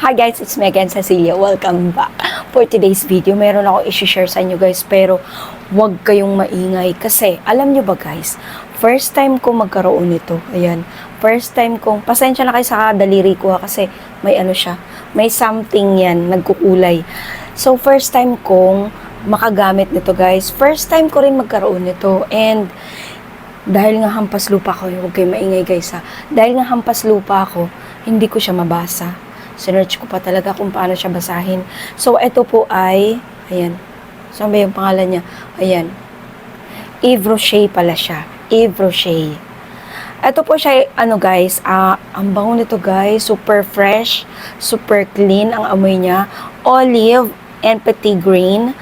Hi guys, it's Megan Cecilia. Welcome back. For today's video, meron ako i-share sa inyo guys, pero wag kayong maingay kasi alam nyo ba guys, first time ko magkaroon nito. Ayan, first time kong, pasensya na kayo sa daliri ko ha, kasi may ano siya, may something yan, nagkukulay. So first time kong makagamit nito guys. First time ko rin magkaroon nito and dahil nga hampas lupa ko, huwag kayo maingay guys ha. Dahil nga hampas lupa ako, hindi ko siya mabasa. Sinerch ko pa talaga kung paano siya basahin. So, ito po ay, ayan, saan ba yung pangalan niya? Ayan, Yves Rocher pala siya. Yves Rocher. Ito po siya, ano guys, ah, ang bango nito guys, super fresh, super clean ang amoy niya. Olive and petit grain.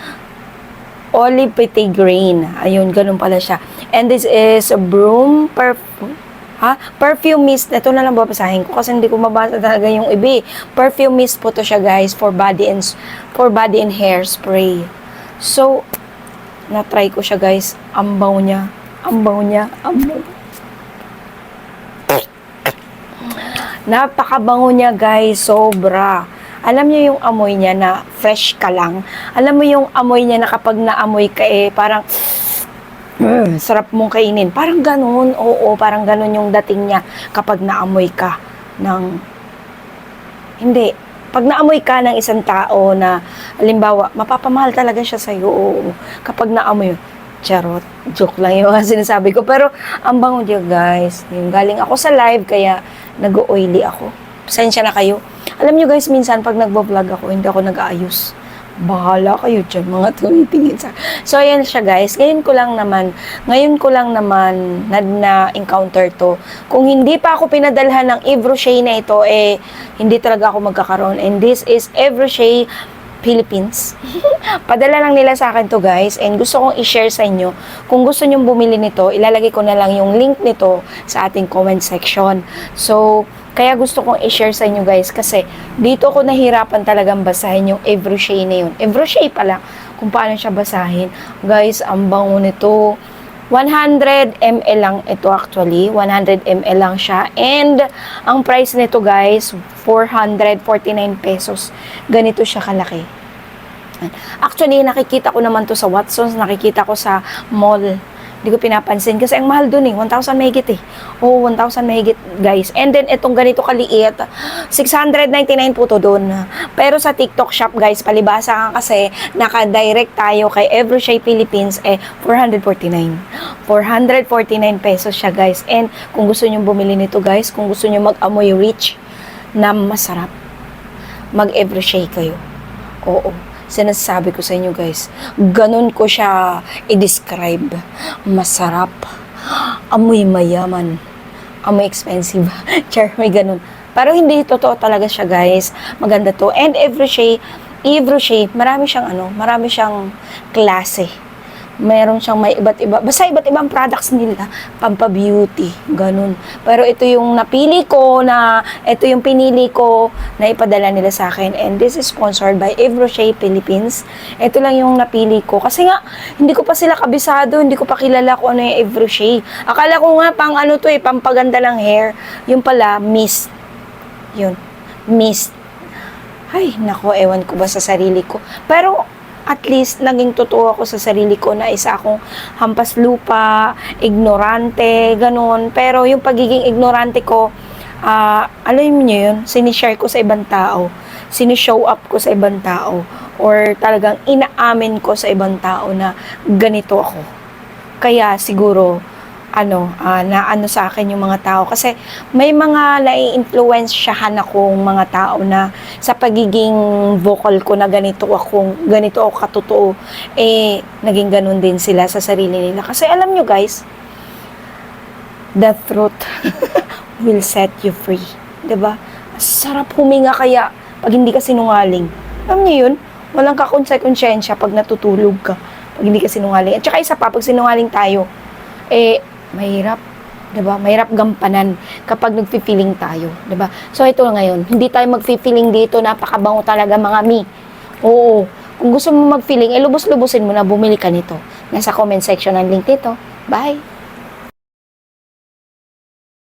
Olive petit grain. Ayun, ganun pala siya. And this is a broom perfume. Ha? Perfume mist. Ito na lang babasahin ko kasi hindi ko mabasa talaga yung ibi. Perfume mist po to siya guys for body and for body and hair spray. So, na-try ko siya guys. Bango niya. Bango niya. Bango. Napakabango niya guys. Sobra. Alam niyo yung amoy niya na fresh ka lang. Alam mo yung amoy niya na kapag naamoy ka eh, parang Mm, sarap mong kainin. Parang ganun, oo, parang ganun yung dating niya kapag naamoy ka ng, hindi, pag naamoy ka ng isang tao na, halimbawa, mapapamahal talaga siya sa'yo, oo, kapag naamoy, charot, joke lang yung sinasabi ko, pero ang bango niya guys, yung galing ako sa live, kaya nag-oily ako. Pasensya na kayo. Alam niyo guys, minsan pag nagbo-vlog ako, hindi ako nag-aayos bahala kayo dyan, mga tumitingin sa... So, ayan siya guys. Ngayon ko lang naman, ngayon ko lang naman na, na-encounter to. Kung hindi pa ako pinadalhan ng Yves Rocher na ito, eh, hindi talaga ako magkakaroon. And this is Yves Rocher Philippines. Padala lang nila sa akin to guys and gusto kong i-share sa inyo. Kung gusto nyong bumili nito, ilalagay ko na lang yung link nito sa ating comment section. So, kaya gusto kong i-share sa inyo guys kasi dito ko nahirapan talagang basahin yung Evroshea na yun. Evroshea pala kung paano siya basahin. Guys, ang bango nito. 100 ml lang ito actually. 100 ml lang siya. And ang price nito guys, 449 pesos. Ganito siya kalaki. Actually, nakikita ko naman to sa Watsons, nakikita ko sa mall. Hindi ko pinapansin kasi ang mahal dun eh. 1,000 mahigit eh. Oo, 1,000 mahigit guys. And then itong ganito kaliit, 699 po to dun. Pero sa TikTok shop guys, palibasa ka kasi naka-direct tayo kay Evershay Philippines eh 449. 449 pesos siya guys. And kung gusto niyo bumili nito guys, kung gusto niyo mag-amoy rich na masarap, mag-Evershay kayo. Oo sinasabi ko sa inyo guys, ganun ko siya i-describe. Masarap. Amoy mayaman. Amoy expensive. Char, may ganun. Pero hindi totoo talaga siya guys. Maganda to. And every shade, every shade, marami siyang ano, marami siyang klase meron siyang may iba't iba, basta iba't ibang products nila, pampa-beauty, ganun. Pero ito yung napili ko na, ito yung pinili ko na ipadala nila sa akin. And this is sponsored by Eve Rocher Philippines. Ito lang yung napili ko. Kasi nga, hindi ko pa sila kabisado, hindi ko pa kilala kung ano yung Eve Rocher. Akala ko nga, pang ano to eh, pampaganda ng hair. Yung pala, mist. Yun, mist. Ay, nako, ewan ko ba sa sarili ko. Pero, at least naging totoo ako sa sarili ko na isa akong hampas lupa, ignorante, ganun. Pero yung pagiging ignorante ko, uh, alam niyo yun, sinishare ko sa ibang tao, sinishow up ko sa ibang tao, or talagang inaamin ko sa ibang tao na ganito ako. Kaya siguro, ano, uh, na ano sa akin yung mga tao. Kasi may mga nai-influensyahan akong mga tao na sa pagiging vocal ko na ganito ako, ganito ako katotoo, eh, naging ganun din sila sa sarili nila. Kasi alam nyo guys, the truth will set you free. ba? Sarap huminga kaya pag hindi ka sinungaling. Alam niyo yun? Walang kakonsekonsensya pag natutulog ka. Pag hindi ka sinungaling. At saka isa pa, pag sinungaling tayo, eh, mahirap 'di ba? Mahirap gampanan kapag nagfi-feeling tayo, 'di ba? So ito ngayon, hindi tayo magfi-feeling dito, napakabango talaga mga mi. Oo. Kung gusto mo mag-feeling, eh lubos-lubusin mo na bumili ka nito. Nasa comment section ang link nito. Bye.